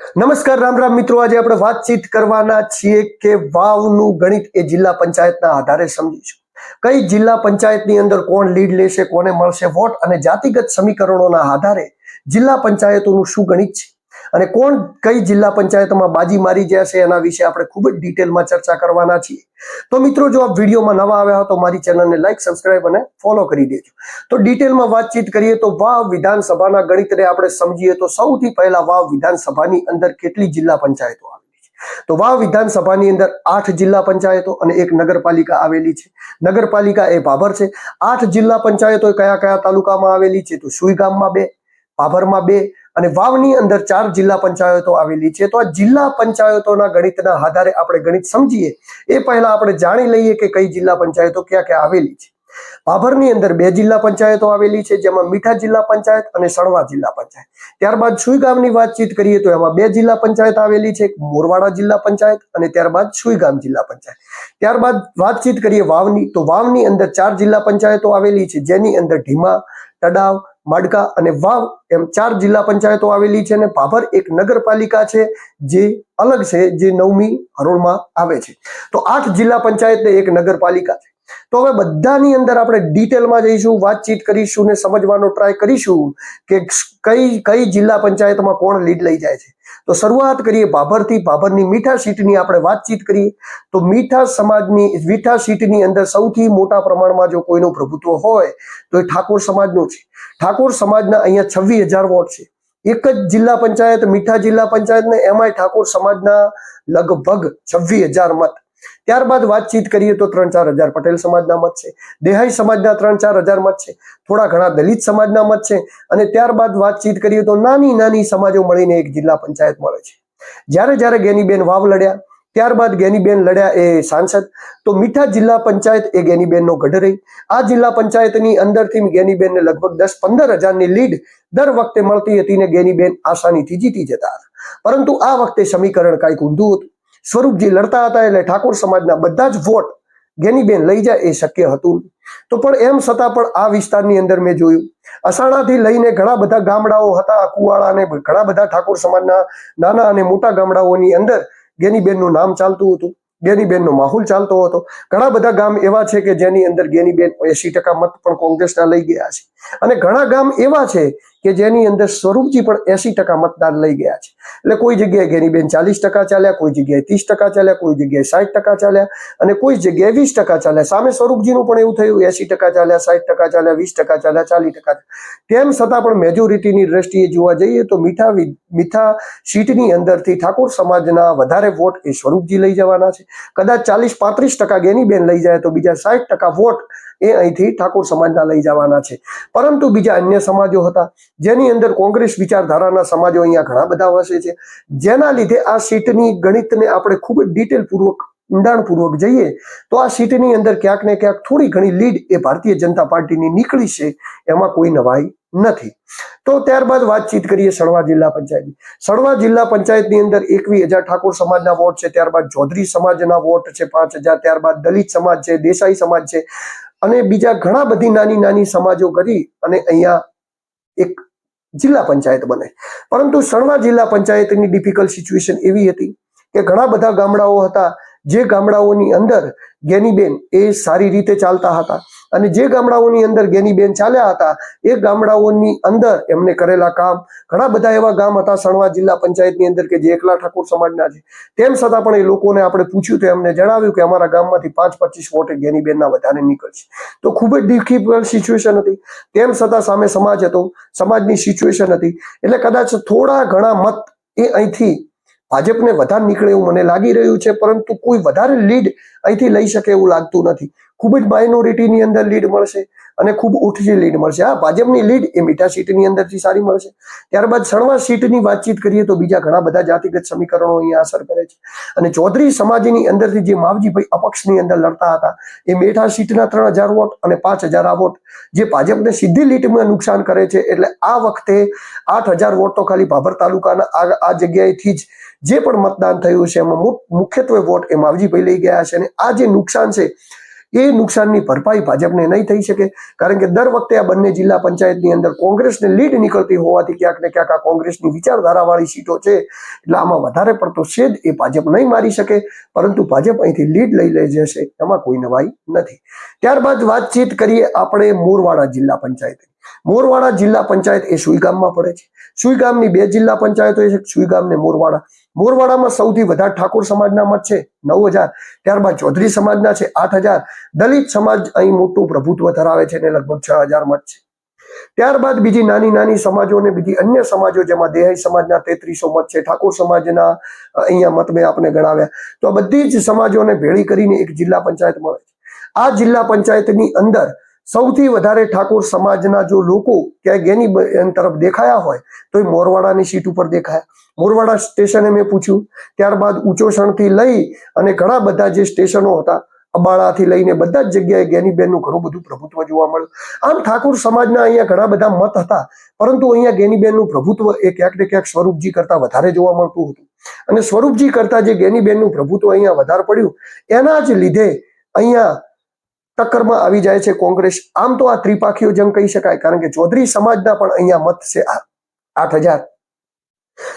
નમસ્કાર, રામ રામ મિત્રો. આજે આપણે વાતચીત કરવાના છીએ કે વાવનું ગણિત એ જિલ્લા પંચાયતના આધારે સમજીશું કઈ જિલ્લા પંચાયતની અંદર કોણ લીડ લેશે, કોને મળશે વોટ અને જાતિગત સમીકરણોના આધારે જિલ્લા પંચાયતોનું શું ગણિત છે? અને કોણ કઈ જિલ્લા પંચાયતમાં બાજી મારી જશે એના વિશે આપણે ખૂબ જ ડિટેલમાં ચર્ચા કરવાના છીએ. તો મિત્રો, જો આપ વિડીયોમાં નવા આવ્યા હો તો મારી ચેનલને લાઈક સબસ્ક્રાઇબ અને ફોલો કરી દેજો. તો ડિટેલમાં વાતચીત કરીએ તો વાવ વિધાનસભાના ગણિતને આપણે સમજીએ તો સૌથી પહેલા વાવ વિધાનસભાની અંદર કેટલી જિલ્લા પંચાયતો છે? તો વાવ વિધાનસભાની અંદર આઠ જિલ્લા પંચાયતો અને એક નગરપાલિકા આવેલી છે. નગરપાલિકા એ ભાભર છે. આઠ જિલ્લા પંચાયતો કયા કયા તાલુકામાં આવેલી છે? તો સુઈ ગામમાં બે, ભાભરમાં બે અને વાવની અંદર ચાર જિલ્લા પંચાયતો આવેલી છે. તો આ જિલ્લા પંચાયતોના ગણિતના આધારે આપણે ગણિત સમજીએ. એ પહેલા આપણે જાણી લઈએ કે કઈ જિલ્લા પંચાયતો ક્યાં ક્યાં આવેલી છે. ભાભરની અંદર બે જિલ્લા પંચાયતો આવેલી છે, જેમાં મીઠા જિલ્લા પંચાયત અને સણવા જિલ્લા પંચાયત. ત્યારબાદ સુઈ ગામની વાતચીત કરીએ તો એમાં બે જિલ્લા પંચાયત આવેલી છે મોરવાડા જિલ્લા પંચાયત અને ત્યારબાદ સુઈ ગામ જિલ્લા પંચાયત. ત્યારબાદ વાતચીત કરીએ વાવની. તો વાવની અંદર ચાર જિલ્લા પંચાયતો આવેલી છે, જેની અંદર ઢીમા, તડાવ માડકા અને વાવ એમ ચાર જિલ્લા પંચાયતો આવેલી છે અને ભાભર એક નગરપાલિકા છે જે અલગ છે જે નવમી હરોળમાં આવે છે. તો આઠ જિલ્લા પંચાયત ને એક નગરપાલિકા છે. તો હવે બધાની અંદર આપણે ડિટેલમાં જઈશું, વાતચીત કરીશું ને સમજવાનો ટ્રાય કરીશું કે કઈ કઈ જિલ્લા પંચાયતમાં કોણ લીડ લઈ જાય છે. તો શરૂઆત કરીએ ભાભરથી ભાભરની મીઠા સીટની આપણે વાતચીત કરીએ. તો મીઠા સમાજની, મીઠા સીટની અંદર સૌથી મોટા પ્રમાણમાં જો કોઈનું પ્રભુત્વ હોય, તો એ ઠાકોર સમાજનું છે. ઠાકોર સમાજના અહીંયા છવ્વીસ હજાર વોટ છે. એક જ જિલ્લા પંચાયત, મીઠા જિલ્લા પંચાયત ને એમાંય ઠાકોર સમાજના લગભગ છવ્વીસ હજાર મત. ત્યારબાદ વાતચીત કરીએ તો ત્રણ ચાર હજાર પટેલ સમાજના મત છે, દેહાઈ સમાજના ત્રણ ચાર હજાર મત છે, થોડા ઘણા દલિત સમાજના મત છે અને ત્યારબાદ વાતચીત કરીએ તો નાની નાની સમાજો મળીને એક જિલ્લા પંચાયત મળે છે. જ્યારે જ્યારે ગેનીબેન વાવ લડ્યા, ત્યારબાદ ગેનીબેન લડ્યા એ સાંસદ, તો મીઠા જિલ્લા પંચાયત એ ગેનીબેનનો ગઢ રહી આ જિલ્લા પંચાયતની અંદરથી ગેનીબેનને લગભગ દસ પંદર હજારની લીડ દર વખતે મળતી હતી ને ગેનીબેન આસાનીથી જીતી જતા પરંતુ આ વખતે સમીકરણ કાંઈક ઊંધું હતું. સ્વરૂપજી લડતા હતા એટલે ઠાકોર સમાજના બધા જ વોટ ગેનીબેન લઈ જાય એ શક્ય હતું. તો પણ એમ છતાં પણ આ વિસ્તારની અંદર મેં જોયું. અસાણાથી લઈને ઘણા બધા ગામડાઓ હતા, કુવાળા ઘણા બધા ઠાકોર સમાજના નાના અને મોટા ગામડાઓની અંદર ગેનીબેનનું નામ ચાલતું હતું. ગેનીબેનનો માહોલ ચાલતો હતો. ઘણા બધા ગામ એવા છે કે જેની અંદર ગેનીબેન એસી ટકા મત પણ કોંગ્રેસના લઈ ગયા છે. અને ઘણા ગામ એવા છે કે જેની અંદર સ્વરૂપજી પણ એસી ટકા મતદાન લઈ ગયા છે. એટલે કોઈ જગ્યાએ ગેનીબેન ચાલીસ ટકા ચાલ્યા, કોઈ જગ્યાએ ત્રીસ ટકા ચાલ્યા, કોઈ જગ્યાએ સાઠ ટકા ચાલ્યા અને કોઈ જગ્યાએ વીસ ટકા ચાલ્યા. સામે સ્વરૂપજીનું પણ એવું થયું એસી ટકા ચાલ્યા, સાઠ ટકા ચાલ્યા, વીસ ટકા ચાલ્યા, ચાલીસ ટકા તેમ છતાં પણ મેજોરિટીની દ્રષ્ટિએ જોવા જઈએ તો મીઠા મીઠા સીટની અંદરથી ઠાકોર સમાજના વધારે વોટ એ સ્વરૂપજી લઈ જવાના છે. કદાચ ચાલીસ પાંત્રીસ ટકા ગેનીબેન લઈ જાય તો બીજા સાઠ ટકા વોટ એ અહીંથી ઠાકોર સમાજના લઈ જવાના છે. પરંતુ બીજા અન્ય સમાજો હતા, જેની અંદર કોંગ્રેસ વિચારધારાના સમાજો અહીંયા ઘણા બધા વસે છે. જેના લીધે આ સીટની ગણિતને આપણે ખૂબ ડિટેલ પૂર્વક ઊંડાણપૂર્વક જઈએ, તો આ સીટની અંદર ક્યાંક ને ક્યાંક થોડી ઘણી લીડ એ ભારતીય જનતા પાર્ટીની નીકળી છે, એમાં કોઈ નવાઈ નથી. તો ત્યારબાદ વાતચીત કરીએ સળવા જિલ્લા પંચાયતની. સળવા જિલ્લા પંચાયતની અંદર એકવી હજાર ઠાકોર સમાજના વોટ છે, ત્યારબાદ ચૌધરી સમાજના વોટ છે, પાંચ હજાર, ત્યારબાદ દલિત સમાજ છે, દેસાઈ સમાજ છે, અને બીજા ઘણા બધી નાની નાની સમાજો કરી અને અહીંયા એક જિલ્લા પંચાયત બને. પરંતુ સણવા જિલ્લા પંચાયતની ડિફિકલ્ટ સિચ્યુએશન એવી હતી કે ઘણા બધા ગામડાઓ હતા જે ગામડાઓની અંદર ગેનીબેન એ સારી રીતે ચાલતા હતા અને જે ગામડાઓની અંદર ગેનીબેન ચાલ્યા હતા, એ ગામડાઓની અંદર એમને કરેલા કામ. ઘણા બધા એવા ગામ હતા સણવા જિલ્લા પંચાયતની અંદર કે જે એકલા ઠાકોર સમાજના છે. તેમ છતાં પણ એ લોકોને આપણે પૂછ્યું તો એમને જણાવ્યું કે અમારા ગામમાંથી પાંચ પચીસ વોટે ગેનીબેનના વધારે નીકળશે. તો ખૂબ જ ડિફિકલ્ટ સિચ્યુએશન હતી. તેમ છતાં સામે સમાજ હતો. સમાજની સિચ્યુએશન હતી. એટલે કદાચ થોડા ઘણા મત એ અહીંથી ભાજપને વધારે નીકળે એવું મને લાગી રહ્યું છે, પરંતુ કોઈ વધારે લીડ અહીંથી લઈ શકે એવું લાગતું નથી. ખૂબ જ માઇનોરિટીની અંદર લીડ મળશે અને ખૂબ ઓછી લીડ મળશે. હા, ભાજપની લીડ એ મીઠા સીટની અંદરથી સારી મળશે. ત્યારબાદ સણવા સીટની વાતચીત કરીએ તો બીજા ઘણા બધા જાતિગત સમીકરણો અહીંયા અસર કરે છે. અને ચૌધરી સમાજની અંદરથી જે માવજીભાઈ અપક્ષની અંદર લડતા હતા, એ મીઠા સીટના ત્રણ હજાર વોટ અને પાંચ હજાર આ વોટ જે ભાજપને સીધી લીટમાં નુકસાન કરે છે, એટલે આ વખતે આઠ હજાર વોટ તો ખાલી ભાભર તાલુકાના આ જગ્યાએથી જ જે પણ મતદાન થયું છે, એમાં મુખ્યત્વે વોટ એ માવજીભાઈ લઈ ગયા છે. અને આ જે નુકસાન છે એ નુકસાનની ભરપાઈ ભાજપને નહીં થઈ શકે, કારણ કે દર વખતે આ બંને જિલ્લા પંચાયતની અંદર કોંગ્રેસને લીડ નીકળતી હોવાથી ક્યાંક ને ક્યાંક આ કોંગ્રેસની વિચારધારાવાળી સીટો છે, એટલે આમાં વધારે પડતો છેદ એ ભાજપ નહીં મારી શકે, પરંતુ ભાજપ અહીંથી લીડ લઈ લઈ જશે, એમાં કોઈ નવાઈ નથી. ત્યારબાદ વાતચીત કરીએ આપણે મોરવાડા જિલ્લા પંચાયત. મોરવાડા જિલ્લા પંચાયત એ સુઈગામમાં પડે છે. સુઈગામની બે જિલ્લા પંચાયતો છે સુઈગામ ને મોરવાડા. મોરવાડામાં સૌથી વધારે ઠાકોર સમાજના મત છે, નવ હજાર. ત્યારબાદ ચૌધરી સમાજના છે, આઠ હજાર. દલિત સમાજ અહીં મોટું પ્રભુત્વ ધરાવે છે લગભગ છ હજાર મત છે. ત્યારબાદ બીજી નાની નાની સમાજો અને બીજી અન્ય સમાજો જેમાં દેહાઈ સમાજના તેત્રીસો મત છે, ઠાકોર સમાજના અહીંયા મત મેં આપને ગણાવ્યા. તો બધી જ સમાજોને ભેળી કરીને એક જિલ્લા પંચાયત મળે છે. આ જિલ્લા પંચાયતની અંદર સૌથી વધારે ઠાકોર સમાજના જો લોકો ક્યાંય ગેની તરફ દેખાયા હોય તો એ મોરવાડાની સીટ ઉપર દેખાયા. મોરવાડા સ્ટેશને મેં પૂછ્યું. ત્યારબાદ ઉચોસણથી લઈ અને ઘણા બધા જે સ્ટેશનો હતા, અબાળાથી લઈને બધા જ જગ્યાએ ગેનીબેનનું ઘણું બધું પ્રભુત્વ જોવા મળ્યું. આમ ઠાકોર સમાજના અહીંયા ઘણા બધા મત હતા, પરંતુ અહીંયા ગેનીબેનનું પ્રભુત્વ એ ક્યાંક ને ક્યાંક સ્વરૂપજી કરતા વધારે જોવા મળતું હતું. અને સ્વરૂપજી કરતા જે ગેનીબેનનું પ્રભુત્વ અહીંયા વધારે પડ્યું, એના જ લીધે અહીંયા ટક્કરમાં આવી જાય છે કોંગ્રેસ. આમ તો આ ત્રિપાખીઓ જંગ કહી શકાય, કારણ કે ચૌધરી સમાજના પણ અહીંયા મત છે આઠ હજાર.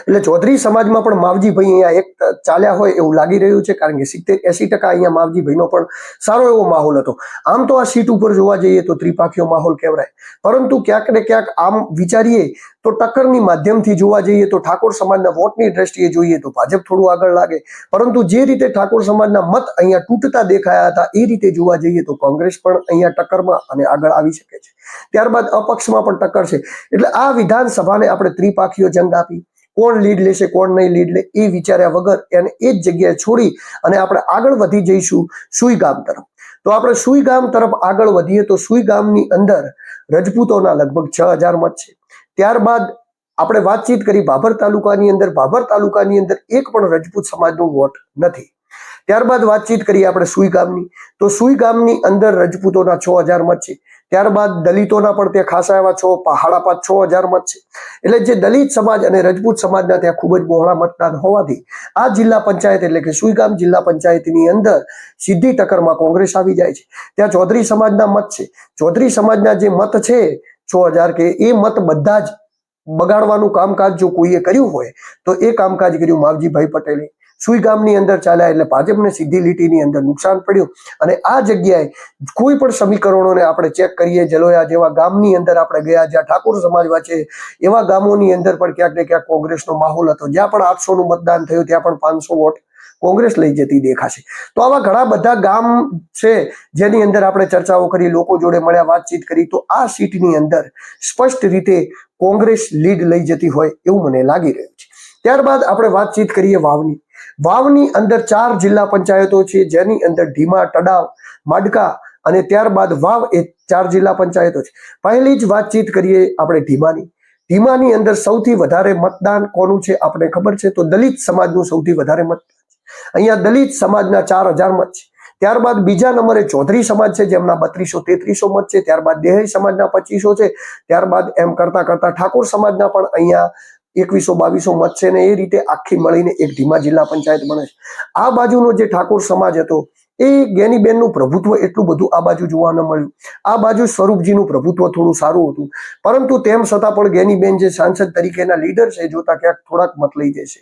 એટલે ચૌધરી સમાજમાં પણ માવજીભાઈ અહીંયા એક ચાલ્યા હોય એવું લાગી રહ્યું છે, કારણ કે સિત્તેર એસી ટકા અહીંયા માવજીભાઈનો પણ સારો એવો માહોલ હતો. આમ તો આ સીટ ઉપર જોવા જઈએ તો ત્રિપાખીઓ માહોલ કહેવાય. પરંતુ ક્યાંક ને ક્યાંક આમ વિચારીએ તો ટક્કરની માધ્યમથી જોવા જઈએ તો ઠાકોર સમાજના વોટની દ્રષ્ટિએ જોઈએ તો ભાજપ થોડું આગળ લાગે. પરંતુ જે રીતે ઠાકોર સમાજના મત અહીંયા તૂટતા દેખાયા હતા, એ રીતે જોવા જઈએ તો કોંગ્રેસ પણ અહીંયા ટક્કરમાં અને આગળ આવી શકે છે. ત્યારબાદ અપક્ષમાં પણ ટક્કર છે. એટલે આ વિધાનસભાને આપણે ત્રિપાખીઓ જંગ આપી. કોણ લીડ લેશે, કોણ નહીં લીડ લે, એ વિચાર્યા વગર એને એ જ જગ્યાએ છોડી અને આપણે આગળ વધી જઈશું સુઈ ગામ તરફ. તો આપણે સુઈ ગામ તરફ આગળ વધીએ તો સુઈ ગામની અંદર રજપૂતોના લગભગ છ હજાર મત છે. ત્યારબાદ આપણે વાતચીત કરી ભાભર તાલુકાની અંદર, ભાભર તાલુકાની અંદર એક પણ રજપૂત સમાજનો વોટ નથી. ત્યારબાદ વાતચીત કરીએ આપણે સુઈ ગામની. તો સુઈ ગામની અંદર રજપૂતોના છ હજાર મત છે. ત્યારબાદ દલિતોના પણ ત્યાં ખાસા એવા છ પહાડા પાંચ છ હજાર મત છે. એટલે જે દલિત સમાજ અને રજપૂત સમાજના ત્યાં ખૂબ જ બહોળા મતદાન હોવાથી આ જિલ્લા પંચાયત એટલે કે સુઈગામ જિલ્લા પંચાયતની અંદર સીધી ટક્કરમાં કોંગ્રેસ આવી જાય છે. ત્યાં ચૌધરી સમાજના મત છે. ચૌધરી સમાજના જે મત છે, છ હજાર કે એ મત બધા જ બગાડવાનું કામકાજ જો કોઈએ કર્યું હોય, તો એ કામકાજ કર્યું માવજીભાઈ પટેલે. સુઈ ગામની અંદર ચાલ્યા એટલે ભાજપને સીધી લીટીની અંદર નુકસાન પડ્યું. અને આ જગ્યાએ કોઈ પણ સમીકરણોને આપણે ચેક કરીએ, જલોયા જેવા ગામની અંદર આપણે ગયા, જ્યાં ઠાકોર સમાજ વાંચે, એવા ગામોની અંદર પણ ક્યાંક ને ક્યાંક કોંગ્રેસનો માહોલ હતો. જ્યાં પણ આઠસો નું મતદાન થયું, ત્યાં પણ પાંચસો વોટ કોંગ્રેસ લઈ જતી દેખાશે. તો આવા ઘણા બધા ગામ છે, જેની અંદર આપણે ચર્ચાઓ કરી, લોકો જોડે મળ્યા, વાતચીત કરી, તો આ સીટની અંદર સ્પષ્ટ રીતે કોંગ્રેસ લીડ લઈ જતી હોય એવું મને લાગી રહ્યું છે. ત્યારબાદ આપણે વાતચીત કરીએ વાવની. વાવની અંદર ચાર જિલ્લા પંચાયતો છે, જેની અંદર ઢીમા તડાવ માડકા અને ત્યારબાદ વાવ એ ચાર જિલ્લા પંચાયતો છે. પહેલી જ વાતચીત કરીએ આપણે ઢીમાની. ઢીમાની અંદર સૌથી વધારે મતદાન કોનું છે આપણે ખબર છે? તો દલિત સમાજનું સૌથી વધારે મતદાન છે. અહીંયા દલિત સમાજના ચાર હજાર મત છે. ત્યારબાદ બીજા નંબરે ચૌધરી સમાજ છે, જેમના બત્રીસો તેત્રીસો મત છે. ત્યારબાદ દેહ સમાજના પચીસો છે. ત્યારબાદ એમ કરતા કરતા ઠાકોર સમાજના પણ અહીંયા એકવીસો બાવીસો મત છે ને એ રીતે આખી મળીને એક ધીમા જિલ્લા પંચાયત બને છે. આ બાજુનો જે ઠાકોર સમાજ હતો, એ જ્ઞાનીબેનનું પ્રભુત્વ એટલું બધું આ બાજુ જોવા ન મળ્યું. આ બાજુ સ્વરૂપજીનું પ્રભુત્વ થોડું સારું હતું, પરંતુ તેમ છતાં પણ જ્ઞાનીબેન જે સાંસદ તરીકેના લીડર છે જોતા ક્યાંક થોડાક મત લઈ જશે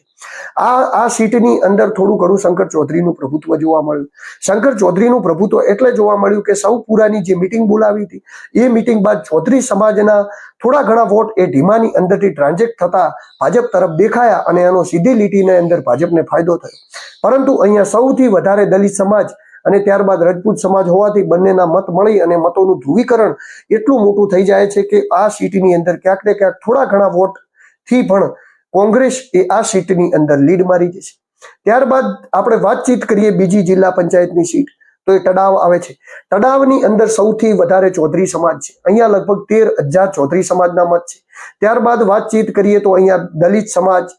આ આ સીટની અંદર થોડું ઘણું શંકર ચૌધરીનું પ્રભુત્વ જોવા મળ્યું. શંકર ચૌધરીનું પ્રભુત્વ એટલે જોવા મળ્યું કે સૌ પુરાની જે મિટિંગ બોલાવી હતી, એ મિટિંગ બાદ ચૌધરી સમાજના થોડા ઘણા વોટ એ ઢીમાની અંદરથી ટ્રાન્ઝેક્ટ થતા ભાજપ તરફ દેખાયા અને એનો સીધી લીટીને અંદર ભાજપને ફાયદો થયો. પરંતુ અહીંયા સૌથી વધારે દલિત સમાજ અને ત્યારબાદ રાજપૂત સમાજ હોવાથી બંનેના મત મળી અને મતોનું ધ્રુવીકરણ એટલું મોટું થઈ જાય છે કે આ સીટની અંદર ક્યાંક ને ક્યાંક થોડા ઘણા વોટથી પણ કોંગ્રેસ એ આ સીટની અંદર લીડ મારી જશે. ત્યારબાદ આપણે વાતચીત કરીએ બીજી જિલ્લા પંચાયતની સીટ. તો એ તડાવ આવે છે. તળાવની અંદર સૌથી વધારે ચૌધરી સમાજ છે. અહીંયા લગભગ તેર હજાર ચૌધરી સમાજના મત છે. ત્યારબાદ વાતચીત કરીએ તો અહીંયા દલિત સમાજ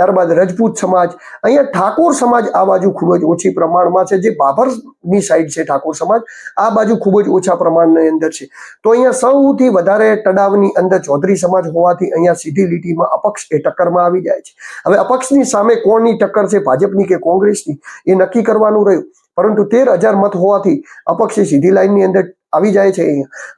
ત્યારબાદ રજપૂત સમાજ. અહીંયા ઠાકોર સમાજ આ બાજુ ખૂબ જ ઓછી પ્રમાણમાં છે. જે બાભરની સાઈડ છે ઠાકોર સમાજ, આ બાજુ ખૂબ જ ઓછા પ્રમાણની અંદર છે. તો અહીંયા સૌથી વધારે તડાવની અંદર ચૌધરી સમાજ હોવાથી અહીંયા સીધી લીટીમાં અપક્ષ એ ટક્કરમાં આવી જાય છે. હવે અપક્ષની સામે કોણની ટક્કર છે? ભાજપની કે કોંગ્રેસની? એ નક્કી કરવાનું રહ્યું. પરંતુ તેર હજાર મત હોવાથી અપક્ષે સીધી લાઈનની અંદર આવી જાય છે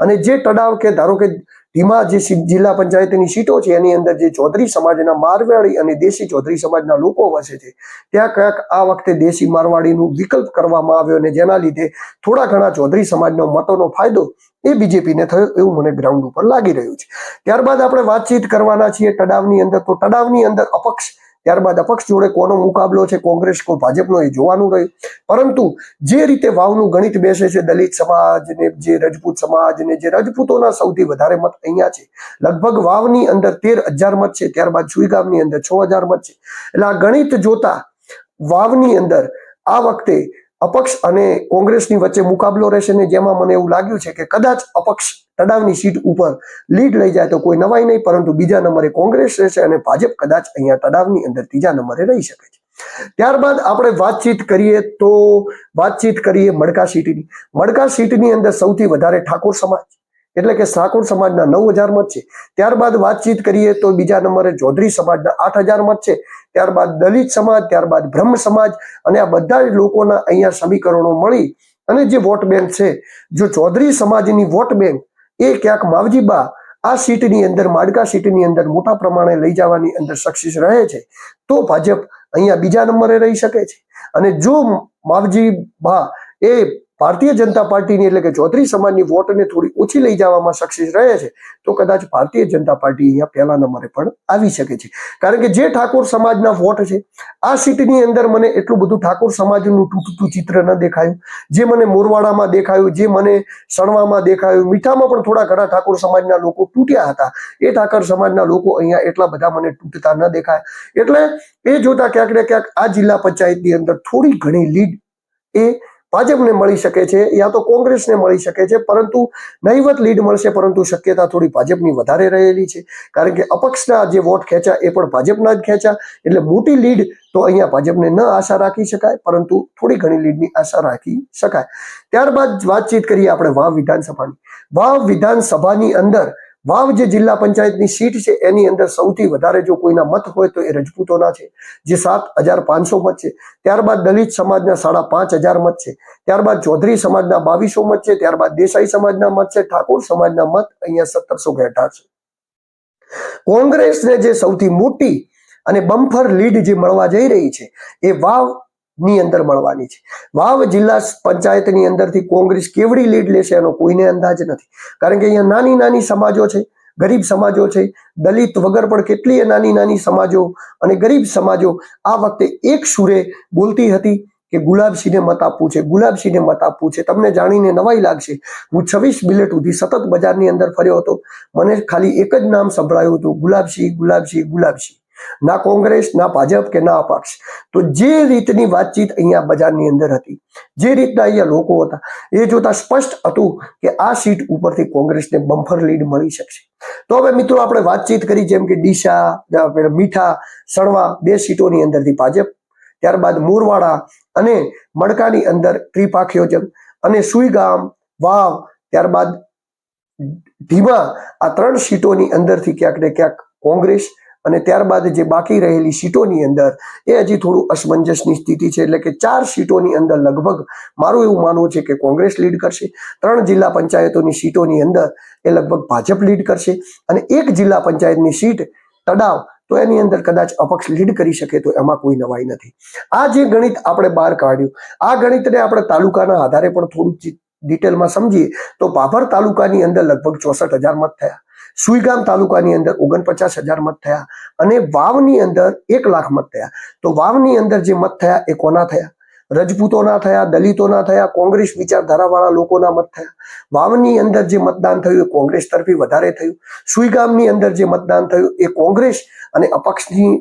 અને જે તડાવ કે ધારો કે ધીમા જે જિલ્લા પંચાયતની સીટો છે, એની અંદર જે ચૌધરી સમાજના મારવાડી અને દેશી ચૌધરી સમાજના લોકો વસે છે. ત્યાં ક્યાંક આ વખતે દેશી મારવાડીનું વિકલ્પ કરવામાં આવ્યો અને જેના લીધે થોડા ઘણા ચૌધરી સમાજનો મતોનો ફાયદો એ બીજેપીને થયો એવું મને ગ્રાઉન્ડ ઉપર લાગી રહ્યું છે. ત્યારબાદ આપણે વાતચીત કરવાના છીએ તડાવની અંદર. તો તડાવની અંદર અપક્ષ ત્યારબાદ અપક્ષ જોડે કોનો મુકાબલો છે, કોંગ્રેસ કો, ભાજપનો એ જોવાનું રહ્યું. પરંતુ જે રીતે વાવનું ગણિત બેસે છે, દલિત સમાજ ને જે રજપૂત સમાજ ને જે રજપૂતોના સૌથી વધારે મત અહીંયા છે. લગભગ વાવની અંદર તેર હજાર મત છે, ત્યારબાદ સુઈગામની અંદર છ હજાર મત છે. એટલે આ ગણિત જોતા વાવની અંદર આ વખતે અપક્ષ અને કોંગ્રેસની વચ્ચે મુકાબલો રહેશે ને જેમાં મને એવું લાગ્યું છે કે કદાચ અપક્ષ તડાવની સીટ ઉપર લીડ લઈ જાય તો કોઈ નવાઈ નહીં, પરંતુ બીજા નંબરે કોંગ્રેસ રહેશે અને ભાજપ કદાચ અહીંયા તડાવની અંદર ત્રીજા નંબરે રહી શકે છે. ત્યારબાદ આપણે વાતચીત કરીએ તો વાતચીત કરીએ મડકા સીટની. મડકા સીટની અંદર સૌથી વધારે ઠાકોર સમાજ એટલે કે ઠાકોર સમાજના નવ હજાર મત છે. ત્યારબાદ વાતચીત કરીએ તો બીજા નંબરે ચૌધરી સમાજના આઠ હજાર મત છે. ત્યારબાદ દલિત સમાજ, ત્યારબાદ બ્રહ્મ સમાજ અને આ બધા જ લોકોના અહીંયા સમીકરણો મળી અને જે વોટ બેંક છે, જો ચૌધરી સમાજની વોટ બેંક એ ક્યાંક માવજીબા આ સીટની અંદર, માડકા સીટની અંદર મોટા પ્રમાણે લઈ જવાની અંદર સક્સેસ રહે છે, તો ભાજપ અહીંયા બીજા નંબરે રહી શકે છે. અને જો માવજી બા એ ભારતીય જનતા પાર્ટીની એટલે કે ચૌધરી સમાજની વોટને થોડી ઓછી લઈ જવામાં સક્સેસ રહે છે, તો કદાચ ભારતીય જનતા પાર્ટી અહીંયા પહેલા નંબરે પણ આવી શકે છે. કારણ કે જે ઠાકોર સમાજના વોટ છે, આ સીટની અંદર મને એટલું બધું ઠાકોર સમાજનું તૂટતું ચિત્ર ન દેખાયું, જે મને મોરવાડામાં દેખાયું, જે મને સણવામાં દેખાયું, મીઠામાં પણ થોડા ઘણા ઠાકોર સમાજના લોકો તૂટ્યા હતા. એ ઠાકર સમાજના લોકો અહીંયા એટલા બધા મને તૂટતા ન દેખાય. એટલે એ જોતા ક્યાંક ને ક્યાંક આ જિલ્લા પંચાયતની અંદર થોડી ઘણી લીડ એ ભાજપને મળી શકે છે, યા તો કોંગ્રેસને મળી શકે છે, પરંતુ નહીવત લીડ મળશે, પરંતુ શક્યતા થોડી ભાજપની વધારે રહેલી છે. કારણ કે અપક્ષના જે વોટ ખેંચ્યા, એ પણ ભાજપના જ ખેંચ્યા. એટલે મોટી લીડ તો અહીંયા ભાજપને ન આશા રાખી શકાય, પરંતુ થોડી ઘણી લીડની આશા રાખી શકાય. ત્યારબાદ વાતચીત કરીએ આપણે વાવ વિધાનસભાની. વાવ વિધાનસભાની અંદર વાવ જે જિલ્લા પંચાયતની સીટ છે, એની અંદર સૌથી વધારે જો કોઈના મત હોય તો એ રજપૂતોના છે. જે સાત હજાર પાંચસો મત છે, ત્યારબાદ દલિત સમાજના સાડા પાંચ હજાર મત છે, ત્યારબાદ ચૌધરી સમાજના બાવીસો મત છે, ત્યારબાદ દેસાઈ સમાજના મત છે, ઠાકોર સમાજના મત અહીંયા સત્તરસો ઘેટા છે. કોંગ્રેસને જે સૌથી મોટી અને બમ્ફર લીડ જે મળવા જઈ રહી છે, એ વાવ ની અંદર મળવાની છે. વાવ જિલ્લા પંચાયતની અંદરથી કોંગ્રેસ કેવડી લીડ લેશે એનો કોઈને અંદાજ નથી. કારણ કે અહીંયા નાની નાની સમાજો છે, ગરીબ સમાજો છે, દલિત વગર પણ કેટલીય નાની નાની સમાજો અને ગરીબ સમાજો આ વખતે એક સુરે બોલતી હતી કે ગુલાબસિંહને મત આપવું છે, ગુલાબસિંહને મત આપવું છે. તમને જાણીને નવાઈ લાગશે. હું છવ્વીસ મિનિટ સુધી સતત બજારની અંદર ફર્યો હતો. મને ખાલી એક જ નામ સંભળાયું હતું, ગુલાબસિંહ ગુલાબસિંહ ગુલાબસિંહ. ના કોંગ્રેસ, ના ભાજપ કે ના અપક્ષ. તો જે રીતની વાતચીત અહીંયા બજારની અંદર હતી, જે રીતના અહીંયા લોકો હતા, એ જોતા સ્પષ્ટ હતું કે આ સીટ ઉપરથી કોંગ્રેસને બમ્ફર લીડ મળી શકશે. તો હવે મિત્રો આપણે વાતચીત કરી જેમ કે ડીસા મીઠા, સણવા બે સીટોની અંદરથી ભાજપ, ત્યારબાદ મોરવાડા અને મડકાની અંદર ત્રિપાખ્યોજન અને સુઈગામ, વાવ, ત્યારબાદ ધીમા આ ત્રણ સીટોની અંદરથી ક્યાંક ને ક્યાંક કોંગ્રેસ અને ત્યારબાદ જે બાકી રહેલી સીટોની અંદર, એ હજી થોડું અસમંજસની સ્થિતિ છે, એટલે કે ચાર સીટોની અંદર લગભગ મારું એવું માનવું છે કે કોંગ્રેસ લીડ કરશે, ત્રણ જિલ્લા પંચાયતોની સીટોની અંદર એ લગભગ ભાજપ લીડ કરશે, અને એક જિલ્લા પંચાયતની સીટ તડાવ તો એની અંદર કદાચ અપક્ષ લીડ કરી શકે તો એમાં કોઈ નવાઈ નથી. આ જે ગણિત આપણે બહાર કાઢ્યું, આ ગણિતને આપણે તાલુકાના આધારે પણ થોડું ડિટેલમાં સમજીએ, તો ભાભર તાલુકાની અંદર લગભગ ચોસઠ હજાર મત થયા. સુઈગામ તાલુકાની અંદર ઓગણપચાસ હજાર મત થયા અને વાવની અંદર એક લાખ મત થયા. તો વાવની અંદર જે મત થયા એ કોના થયા? રજપૂતોના થયા, દલિતોના થયા, કોંગ્રેસ વિચારધારાવાળા લોકોના મત થયા. વાવની અંદર જે મતદાન થયું એ કોંગ્રેસ તરફી વધારે થયું. સુઈગામની અંદર જે મતદાન થયું એ કોંગ્રેસ અને અપક્ષની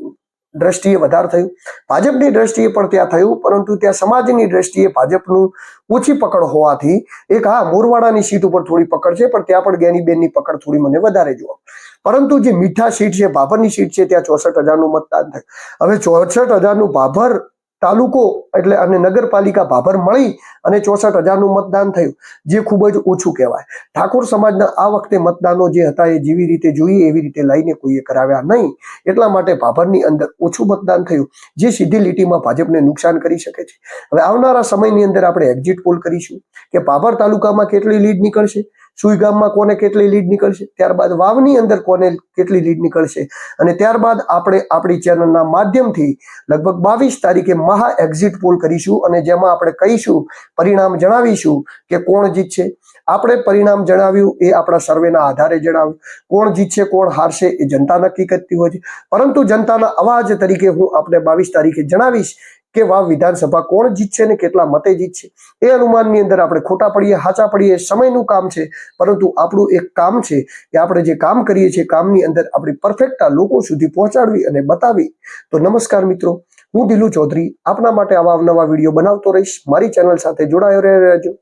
દ્રષ્ટિએ વધારે થયું. ભાજપની દ્રષ્ટિએ પણ ત્યાં થયું, પરંતુ ત્યાં સમાજની દ્રષ્ટિએ ભાજપનું ઓછી પકડ હોવાથી એક હા, મોરવાડાની સીટ ઉપર થોડી પકડ છે, પણ ત્યાં પણ જ્ઞાનીબેનની પકડ થોડી મને વધારે જોવા પરંતુ જે મીઠા સીટ છે ભાભરની સીટ છે, ત્યાં ચોસઠ હજારનું મતદાન થયું. હવે ચોસઠ હજારનું ભાભર તાલુકો એટલે અને નગરપાલિકા ભાભર મળી અને ચોસઠ હજારનું મતદાન થયું, જે ખૂબ જ ઓછું કહેવાય. ઠાકોર સમાજના આ વખતે મતદાનો જે હતા એ જેવી રીતે જોઈએ, એવી રીતે લઈને કોઈએ કરાવ્યા નહીં. એટલા માટે ભાભરની અંદર ઓછું મતદાન થયું, જે સીધી લીટીમાં ભાજપને નુકસાન કરી શકે છે. હવે આવનારા સમયની અંદર આપણે એક્ઝિટ પોલ કરીશું કે ભાભર તાલુકામાં કેટલી લીડ નીકળશે? સુઈ ગામમાં કોને કેટલી લીડ નીકળશે? ત્યારબાદ વાવની અંદર કોને કેટલી લીડ નીકળશે? અને ત્યારબાદ આપણે આપણી ચેનલના માધ્યમથી લગભગ બાવીસ તારીખે મહા એક્ઝિટ પોલ કરીશું અને જેમાં આપણે કહીશું, પરિણામ જણાવીશું કે કોણ જીતશે. આપણે પરિણામ જણાવ્યું એ આપણા સર્વેના આધારે જણાવ્યું. કોણ જીતશે, કોણ હારશે એ જનતા નક્કી કરતી હોય છે. પરંતુ જનતાના અવાજ તરીકે હું આપણે બાવીસ તારીખે જણાવીશ કે વાવ વિધાનસભા કોણ જીતશે ને કેટલા મતે જીતશે? એ અનુમાનની અંદર આપણે ખોટા પડીએ, હાચા પડીએ, સમયનું કામ છે. પરંતુ આપણું એક કામ છે કે આપણે જે કામ કરીએ છીએ, કામની અંદર આપણી પરફેક્ટતા લોકો સુધી પહોંચાડવી અને બતાવી. તો નમસ્કાર મિત્રો, હું દિલુ ચૌધરી, આપના માટે આવા નવા વીડિયો બનાવતો રહીશ. મારી ચેનલ સાથે જોડાયો રહેજો.